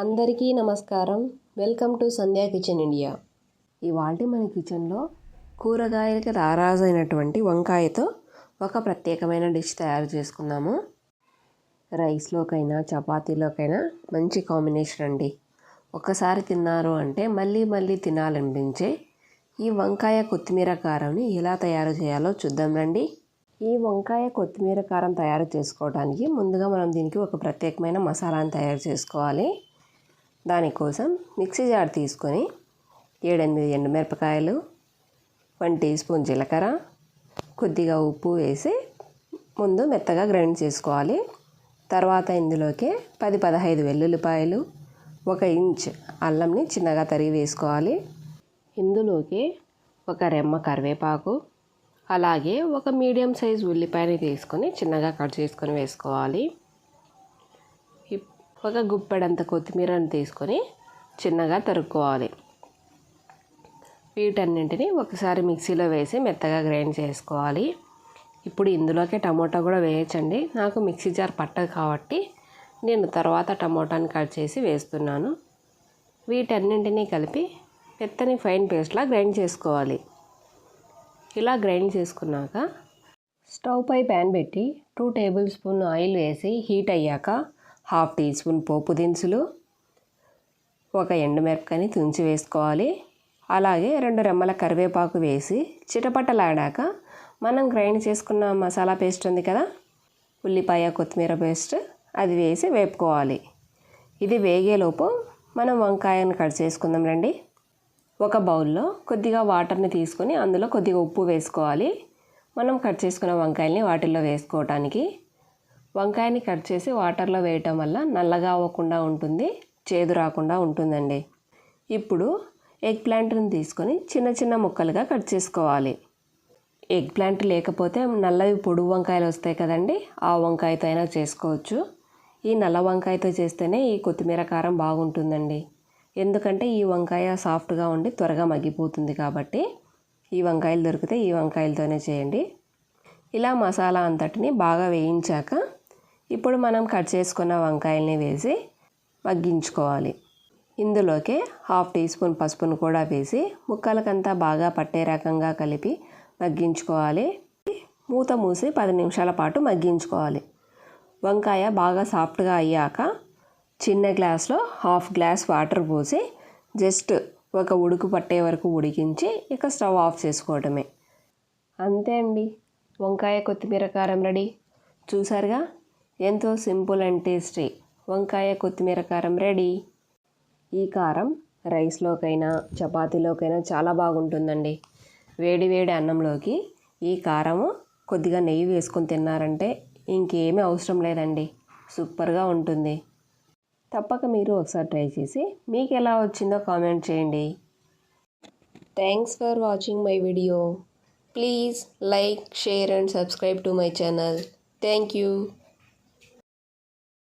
అందరికీ నమస్కారం. Welcome to Sandhya kitchen India. ఇవాళ మన కిచెన్లో కూరగాయలకి రారాజైనటువంటి వంకాయతో ఒక ప్రత్యేకమైన డిష్ తయారు చేసుకుందాము. రైస్లోకైనా చపాతీలోకైనా మంచి కాంబినేషన్ అండి. ఒకసారి తిన్నారు అంటే మళ్ళీ మళ్ళీ తినాలనిపించే ఈ వంకాయ కొత్తిమీర కారంని ఎలా తయారు చేయాలో చూద్దాం రండి. ఈ వంకాయ కొత్తిమీర కారం తయారు చేసుకోవడానికి ముందుగా మనం దీనికి ఒక ప్రత్యేకమైన మసాలాను తయారు చేసుకోవాలి. దానికోసం మిక్సీ జార్ తీసుకొని ఏడెనిమిది ఎండుమిరపకాయలు వన్ టీ స్పూన్ జీలకర్ర కొద్దిగా ఉప్పు వేసి ముందు మెత్తగా గ్రైండ్ చేసుకోవాలి. తర్వాత ఇందులోకి పది పదహైదు వెల్లుల్లిపాయలు ఒక ఇంచ్ అల్లంని చిన్నగా తరిగి వేసుకోవాలి. ఇందులోకి ఒక రెమ్మ కరివేపాకు అలాగే ఒక మీడియం సైజ్ ఉల్లిపాయని తీసుకొని చిన్నగా కట్ చేసుకొని వేసుకోవాలి. ఒక గుప్పెడంత కొత్తిమీరను తీసుకొని చిన్నగా తరుక్కోవాలి. వీటన్నింటిని ఒకసారి మిక్సీలో వేసి మెత్తగా గ్రైండ్ చేసుకోవాలి. ఇప్పుడు ఇందులోకి టమోటా కూడా వేయచ్చండి. నాకు మిక్సీ జార్ పట్టదు కాబట్టి నేను తర్వాత టమోటాని కట్ చేసి వేస్తున్నాను. వీటన్నింటినీ కలిపి మెత్తని ఫైన్ పేస్ట్లా గ్రైండ్ చేసుకోవాలి. ఇలా గ్రైండ్ చేసుకున్నాక స్టవ్ పై ప్యాన్ పెట్టి టూ టేబుల్ స్పూన్ ఆయిల్ వేసి హీట్ అయ్యాక హాఫ్ టీ స్పూన్ పోపు దినుసులు ఒక ఎండుమిరపకాయని తుంచి వేసుకోవాలి. అలాగే రెండు రెమ్మల కరివేపాకు వేసి చిటపటలాడాక మనం గ్రైండ్ చేసుకున్న మసాలా పేస్ట్ ఉంది కదా ఉల్లిపాయ కొత్తిమీర పేస్ట్ అది వేసి వేపుకోవాలి. ఇది వేగేలోపు మనం వంకాయను కట్ చేసుకుందాం రండి. ఒక బౌల్లో కొద్దిగా వాటర్ని తీసుకొని అందులో కొద్దిగా ఉప్పు వేసుకోవాలి. మనం కట్ చేసుకున్న వంకాయల్ని వాటిల్లో వేసుకోవటానికి వంకాయని కట్ చేసి వాటర్లో వేయటం వల్ల నల్లగా అవ్వకుండా ఉంటుంది చేదు రాకుండా ఉంటుందండి. ఇప్పుడు ఎగ్ ప్లాంట్ని తీసుకొని చిన్న చిన్న ముక్కలుగా కట్ చేసుకోవాలి. ఎగ్ ప్లాంట్ లేకపోతే నల్లవి పొడుగు వంకాయలు వస్తాయి కదండి ఆ వంకాయతో అయినా చేసుకోవచ్చు. ఈ నల్ల వంకాయతో చేస్తేనే ఈ కొత్తిమీర కారం బాగుంటుందండి. ఎందుకంటే ఈ వంకాయ సాఫ్ట్గా ఉండి త్వరగా మగ్గిపోతుంది కాబట్టి ఈ వంకాయలు దొరికితే ఈ వంకాయలతోనే చేయండి. ఇలా మసాలా అంతటిని బాగా వేయించాక ఇప్పుడు మనం కట్ చేసుకున్న వంకాయల్ని వేసి మగ్గించుకోవాలి. ఇందులోకే హాఫ్ టీ స్పూన్ పసుపును కూడా వేసి ముక్కలకంతా బాగా పట్టే రకంగా కలిపి మగ్గించుకోవాలి. మూత మూసి పది నిమిషాల పాటు మగ్గించుకోవాలి. వంకాయ బాగా సాఫ్ట్గా అయ్యాక చిన్న గ్లాస్లో హాఫ్ గ్లాస్ వాటర్ పోసి జస్ట్ ఒక ఉడుకు పట్టే వరకు ఉడికించి ఇక స్టవ్ ఆఫ్ చేసుకోవటమే. అంతే అండి. వంకాయ కొత్తిమీర కారం రెడీ. చూసారుగా? ఎంతో సింపుల్ అండ్ టేస్టీ వంకాయ కొత్తిమీర కారం రెడీ. ఈ కారం రైస్లోకైనా చపాతీలోకైనా చాలా బాగుంటుందండి. వేడి వేడి అన్నంలోకి ఈ కారము కొద్దిగా నెయ్యి వేసుకొని తిన్నారంటే ఇంకేమీ అవసరం లేదండి. సూపర్గా ఉంటుంది. తప్పక మీరు ఒకసారి ట్రై చేసి మీకు ఎలా వచ్చిందో కామెంట్ చేయండి. Thanks for watching my video. Please like share and subscribe to my channel. Thank you.